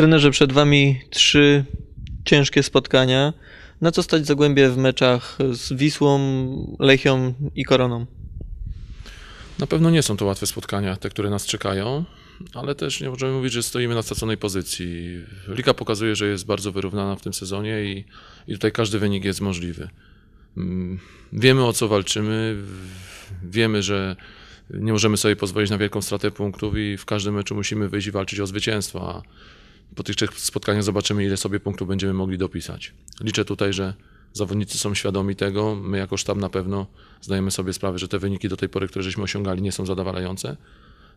Trenerze, przed Wami trzy ciężkie spotkania. Na co stać Zagłębie w meczach z Wisłą, Lechią i Koroną? Na pewno nie są to łatwe spotkania, te, które nas czekają, ale też nie możemy mówić, że stoimy na straconej pozycji. Liga pokazuje, że jest bardzo wyrównana w tym sezonie i, i tutaj każdy wynik jest możliwy. Mm, Wiemy o co walczymy, wiemy, że nie możemy sobie pozwolić na wielką stratę punktów i w każdym meczu musimy wyjść i walczyć o zwycięstwo. A po tych trzech spotkaniach zobaczymy, ile sobie punktów będziemy mogli dopisać. Liczę tutaj, że zawodnicy są świadomi tego. My jako sztab na pewno zdajemy sobie sprawę, że te wyniki do tej pory, które żeśmy osiągali, nie są zadowalające.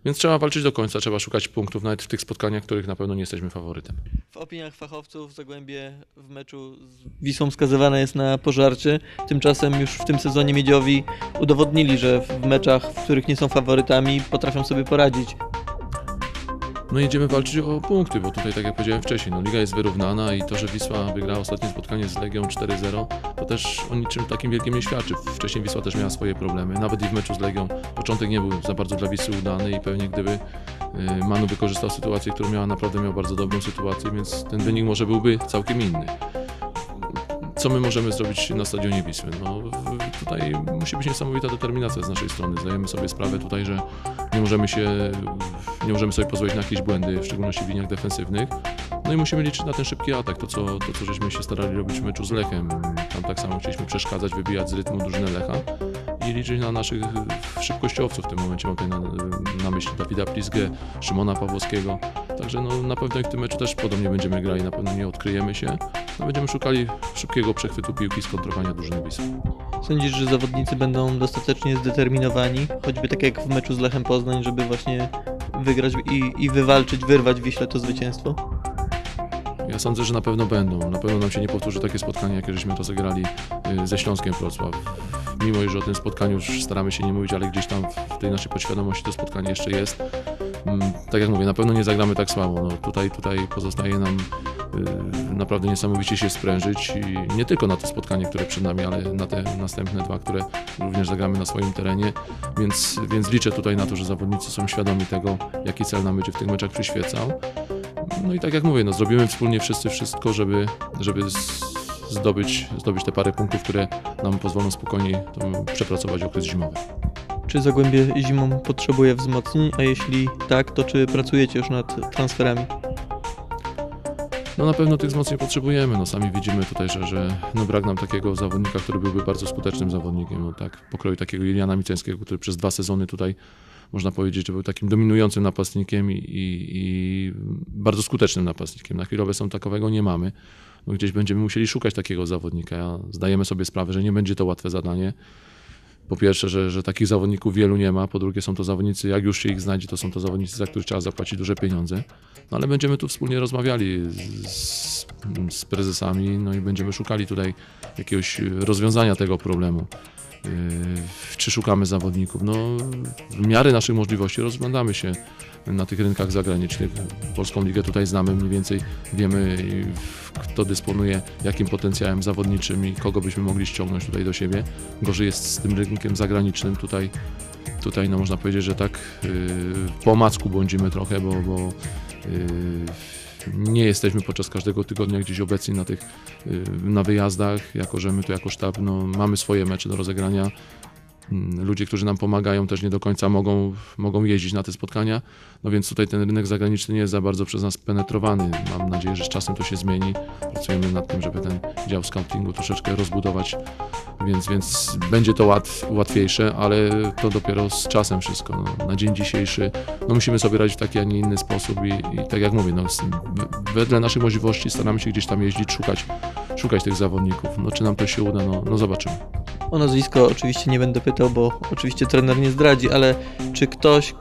Więc trzeba walczyć do końca, trzeba szukać punktów nawet w tych spotkaniach, których na pewno nie jesteśmy faworytem. W opiniach fachowców Zagłębie w meczu z Wisłą skazywane jest na pożarcie. Tymczasem już w tym sezonie Miedziowi udowodnili, że w meczach, w których nie są faworytami, potrafią sobie poradzić. No i idziemy walczyć o punkty, bo tutaj, tak jak powiedziałem wcześniej, no, liga jest wyrównana i to, że Wisła wygrała ostatnie spotkanie z Legią 4-0, to też o niczym takim wielkim nie świadczy. Wcześniej Wisła też miała swoje problemy, nawet i w meczu z Legią. Początek nie był za bardzo dla Wisły udany i pewnie gdyby y, Manu wykorzystał sytuację, którą miała, naprawdę miał bardzo dobrą sytuację, więc ten wynik może byłby całkiem inny. Co my możemy zrobić na stadionie Wisły? No, tutaj musi być niesamowita determinacja z naszej strony. Zdajemy sobie sprawę tutaj, że nie możemy się, nie możemy sobie pozwolić na jakieś błędy, w szczególności w liniach defensywnych. No i musimy liczyć na ten szybki atak, to co, to co żeśmy się starali robić w meczu z Lechem. Tam tak samo chcieliśmy przeszkadzać, wybijać z rytmu drużynę Lecha i liczyć na naszych szybkościowców w tym momencie. Mam tutaj na, na myśli Dawida Plisgę, Szymona Pawłowskiego. Także no, na pewno i w tym meczu też podobnie będziemy grali, na pewno nie odkryjemy się. No, będziemy szukali szybkiego przechwytu piłki, skontrowania drużyny Wisły. Sądzisz, że zawodnicy będą dostatecznie zdeterminowani, choćby tak jak w meczu z Lechem Poznań, żeby właśnie wygrać i, i wywalczyć, wyrwać Wiśle to zwycięstwo? Ja sądzę, że na pewno będą. Na pewno nam się nie powtórzy takie spotkanie, jakie żeśmy rozegrali y, ze Śląskiem Wrocław. Mimo, iż o tym spotkaniu już staramy się nie mówić, ale gdzieś tam w tej naszej podświadomości to spotkanie jeszcze jest. Mm, Tak jak mówię, na pewno nie zagramy tak słabo. No, tutaj, tutaj pozostaje nam y, naprawdę niesamowicie się sprężyć i nie tylko na to spotkanie, które przed nami, ale na te następne dwa, które również zagramy na swoim terenie. Więc, więc liczę tutaj na to, że zawodnicy są świadomi tego, jaki cel nam będzie w tych meczach przyświecał. No i tak jak mówię, no zrobimy wspólnie wszyscy wszystko, żeby, żeby zdobyć, zdobyć te parę punktów, które nam pozwolą spokojniej to, przepracować okres zimowy. Czy Zagłębie zimą potrzebuje wzmocnień, a jeśli tak, to czy pracujecie już nad transferami? No na pewno tych wzmocnień potrzebujemy. No sami widzimy tutaj, że, że no brak nam takiego zawodnika, który byłby bardzo skutecznym zawodnikiem. No tak, pokroju takiego Iliana Miceńskiego, który przez dwa sezony tutaj można powiedzieć, że był takim dominującym napastnikiem i, i, i bardzo skutecznym napastnikiem. Na chwilę obecną takowego nie mamy. No gdzieś będziemy musieli szukać takiego zawodnika. Zdajemy sobie sprawę, że nie będzie to łatwe zadanie. Po pierwsze, że, że takich zawodników wielu nie ma. Po drugie, są to zawodnicy, jak już się ich znajdzie, to są to zawodnicy, za których trzeba zapłacić duże pieniądze. No ale będziemy tu wspólnie rozmawiali z, z prezesami, no i będziemy szukali tutaj jakiegoś rozwiązania tego problemu. Yy, Czy szukamy zawodników? No, w miarę naszych możliwości rozglądamy się na tych rynkach zagranicznych. Polską ligę tutaj znamy, mniej więcej wiemy, kto dysponuje jakim potencjałem zawodniczym i kogo byśmy mogli ściągnąć tutaj do siebie. Gorzej jest z tym rynkiem zagranicznym. Tutaj, tutaj no można powiedzieć, że tak yy, po omacku błądzimy trochę, bo, bo yy, nie jesteśmy podczas każdego tygodnia gdzieś obecni na tych yy, na wyjazdach, jako że my tu jako sztab no, mamy swoje mecze do rozegrania. Mm, Ludzie, którzy nam pomagają, też nie do końca mogą, mogą jeździć na te spotkania, no więc tutaj ten rynek zagraniczny nie jest za bardzo przez nas penetrowany. Mam nadzieję, że z czasem to się zmieni. Pracujemy nad tym, żeby ten dział scoutingu troszeczkę rozbudować, więc, więc będzie to łat, łatwiejsze, ale to dopiero z czasem wszystko. No, na dzień dzisiejszy no, musimy sobie radzić w taki, a nie inny sposób i, i tak jak mówię, no, wedle naszych możliwości staramy się gdzieś tam jeździć, szukać, szukać tych zawodników. No, czy nam to się uda, no, no zobaczymy. O nazwisko oczywiście nie będę pytał, bo oczywiście trener nie zdradzi, ale czy ktoś,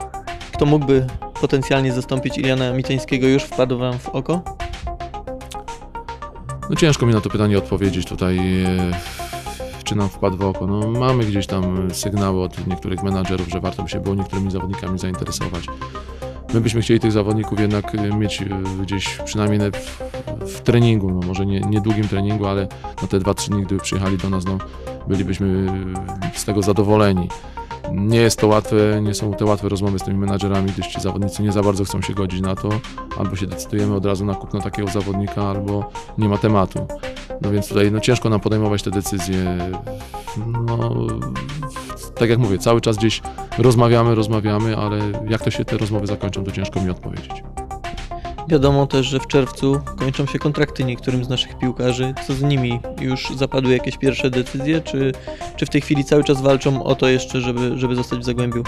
kto mógłby potencjalnie zastąpić Iliana Miceńskiego już wpadł Wam w oko? No ciężko mi na to pytanie odpowiedzieć tutaj, e, czy nam wpadł w oko. No, mamy gdzieś tam sygnały od niektórych menadżerów, że warto by się było niektórymi zawodnikami zainteresować. My byśmy chcieli tych zawodników jednak e, mieć e, gdzieś przynajmniej na- w, treningu, no może nie, nie długim treningu, ale na te dwa, trzy dni, gdyby przyjechali do nas, no bylibyśmy e, z tego zadowoleni. Nie jest to łatwe, nie są to łatwe rozmowy z tymi menadżerami, gdyż ci zawodnicy nie za bardzo chcą się godzić na to. Albo się decydujemy od razu na kupno takiego zawodnika, albo nie ma tematu. No więc tutaj no, ciężko nam podejmować te decyzje. No, tak jak mówię, cały czas gdzieś rozmawiamy, rozmawiamy, ale jak to się te rozmowy zakończą, to ciężko mi odpowiedzieć. Wiadomo też, że w czerwcu kończą się kontrakty niektórym z naszych piłkarzy. Co z nimi? Już zapadły jakieś pierwsze decyzje, czy, czy w tej chwili cały czas walczą o to jeszcze, żeby, żeby zostać w Zagłębiu?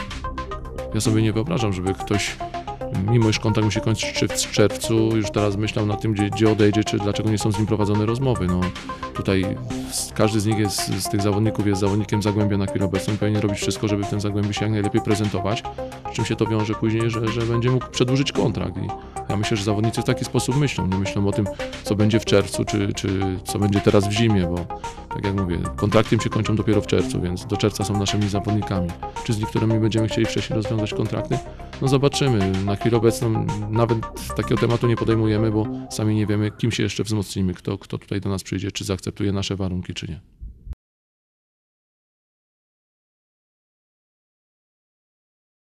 Ja sobie nie wyobrażam, żeby ktoś, mimo iż musi kończyć się w czerwcu, już teraz myślał nad tym, gdzie, gdzie odejdzie, czy dlaczego nie są z nim prowadzone rozmowy. No, tutaj każdy z nich jest, z tych zawodników jest zawodnikiem Zagłębia na chwilę obecną i powinien robić wszystko, żeby w tym Zagłębiu się jak najlepiej prezentować, z czym się to wiąże później, że, że będzie mógł przedłużyć kontrakt. I ja myślę, że zawodnicy w taki sposób myślą, nie myślą o tym, co będzie w czerwcu, czy, czy co będzie teraz w zimie, bo tak jak mówię, kontrakty się kończą dopiero w czerwcu, więc do czerwca są naszymi zawodnikami. Czy z niektórymi będziemy chcieli wcześniej rozwiązać kontrakty? No zobaczymy. Na chwilę obecną nawet takiego tematu nie podejmujemy, bo sami nie wiemy, kim się jeszcze wzmocnimy, kto, kto tutaj do nas przyjdzie, czy zaakceptuje nasze warunki, czy nie.